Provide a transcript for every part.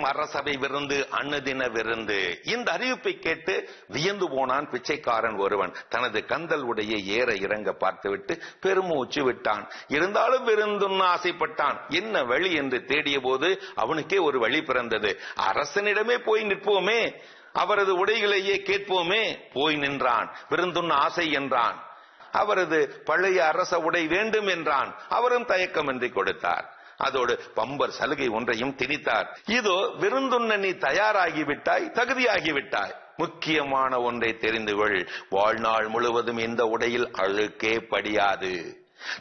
மாதம் அரசவை விருந்து அன்னதின விருந்து. இந்த அறிவிப்பை கேட்டு வியந்து போனான் பிச்சைக்காரன் ஒருவன். தனது கந்தல் உடைய ஏற இறங்க பார்த்துவிட்டு பெருமூச்சு விட்டான். இருந்தாலும் விருந்துன்னு ஆசைப்பட்டான். என்ன வழி என்று தேடிய போது அவனுக்கே ஒரு வழி பிறந்தது. அரசனிடமே போய் நிற்போமே. அவரது உடைகளையே கேட்போமே. போய் நின்றான். விருந்துண்ண ஆசை என்றான். அவரது பழைய அரச உடை வேண்டும் என்றான். அவரும் தயக்கமின்றி கொடுத்தார். அதோடு பம்பர் சலுகை ஒன்றையும் திணித்தார். இதோ விருந்துண்ண நீ தயாராகிவிட்டாய் தகுதியாகிவிட்டாய். முக்கியமான ஒன்றை தெரிந்து கொள் வாழ்நாள் முழுவதும் இந்த உடையில் அழுக்கே படியாது.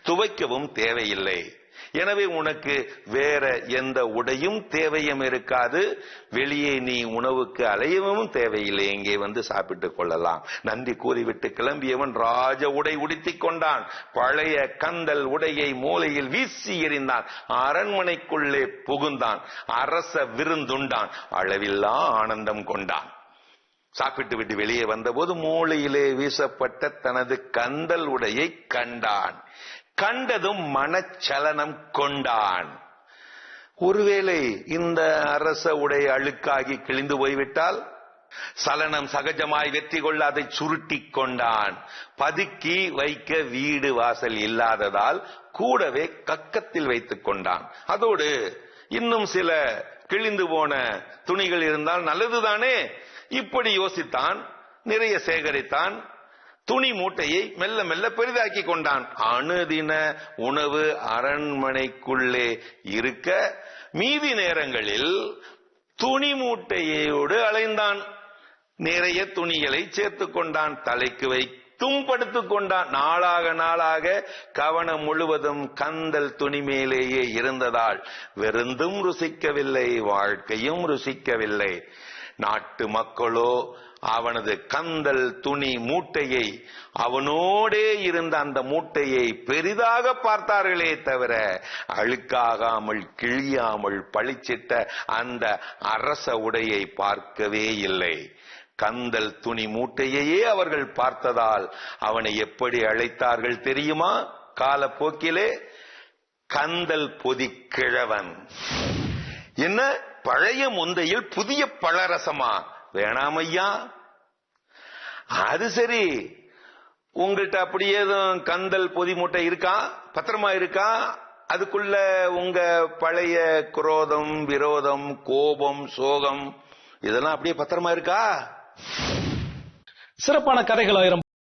துவைக்கவும் தேவையில்லை. எனவே உனக்கு வேற எந்த உடையும் தேவையும் இருக்காது. வெளியே நீ உணவுக்கு அலையவும் தேவையில்லை. இங்கே வந்து சாப்பிட்டுக் கொள்ளலாம். நன்றி கூறிவிட்டு கிளம்பியவன் ராஜ உடை உடுத்திக் கொண்டான். பழைய கந்தல் உடையை மூலையில் வீசி எறிந்தான். அரண்மனைக்குள்ளே புகுந்தான். அரச விருந்துண்டான். அளவில்லா ஆனந்தம் கொண்டான். சாப்பிட்டு விட்டு வெளியே வந்தபோது மூளையிலே வீசப்பட்ட தனது கந்தல் உடையை கண்டான். கண்டதும் மனச்சலனம் கொண்டான். ஒருவேளை இந்த அரச உடை அழுக்காகி கிழிந்து போய்விட்டால் சலனம் சகஜமாய் வெற்றி கொள்ள அதை சுருட்டிக் கொண்டான். பதுக்கி வைக்க வீடு வாசல் இல்லாததால் கூடவே கக்கத்தில் வைத்துக் கொண்டான். அதோடு இன்னும் சில கிழிந்து போன துணிகள் இருந்தால் நல்லதுதானே? இப்படி யோசித்தான் நிறைய சேகரித்தான் துணி மூட்டையை மெல்ல மெல்ல பெரிதாக்கி கொண்டான். அணுதின உணவு அரண்மனைக்குள்ளே இருக்க மீதி நேரங்களில் துணி மூட்டையோடு அலைந்தான். நிறைய துணிகளை சேர்த்துக் கொண்டான் தலைக்கு வைத்தும் படுத்துக் கொண்டான். நாளாக நாளாக கவனம் முழுவதும் கந்தல் துணி மேலேயே இருந்ததால் விருந்தும் ருசிக்கவில்லை வாழ்க்கையும் ருசிக்கவில்லை. நாட்டு மக்களோ அவனது கந்தல் துணி மூட்டையை அவனோடே இருந்த அந்த மூட்டையை பெரிதாக பார்த்தார்களே தவிர அழுக்காகாமல் கிழியாமல் பளிச்சிட்ட அந்த அரச உடையை பார்க்கவே இல்லை. கந்தல் துணி மூட்டையையே அவர்கள் பார்த்ததால் அவனை எப்படி அழைத்தார்கள் தெரியுமா? காலப்போக்கிலே கந்தல் பொதிக்கிழவன். என்ன? பழைய முந்தையில் புதிய பழரசமா? வேணாமையா? அது சரி. உங்கள்கிட்ட அப்படியே எதுவும் கந்தல் பொதி மூட்டை இருக்கா? பத்திரமா இருக்கா? அதுக்குள்ள உங்க பழைய குரோதம் விரோதம் கோபம் சோகம் இதெல்லாம் அப்படியே பத்திரமா இருக்கா? சிறப்பான கதைகள் ஆயிரம்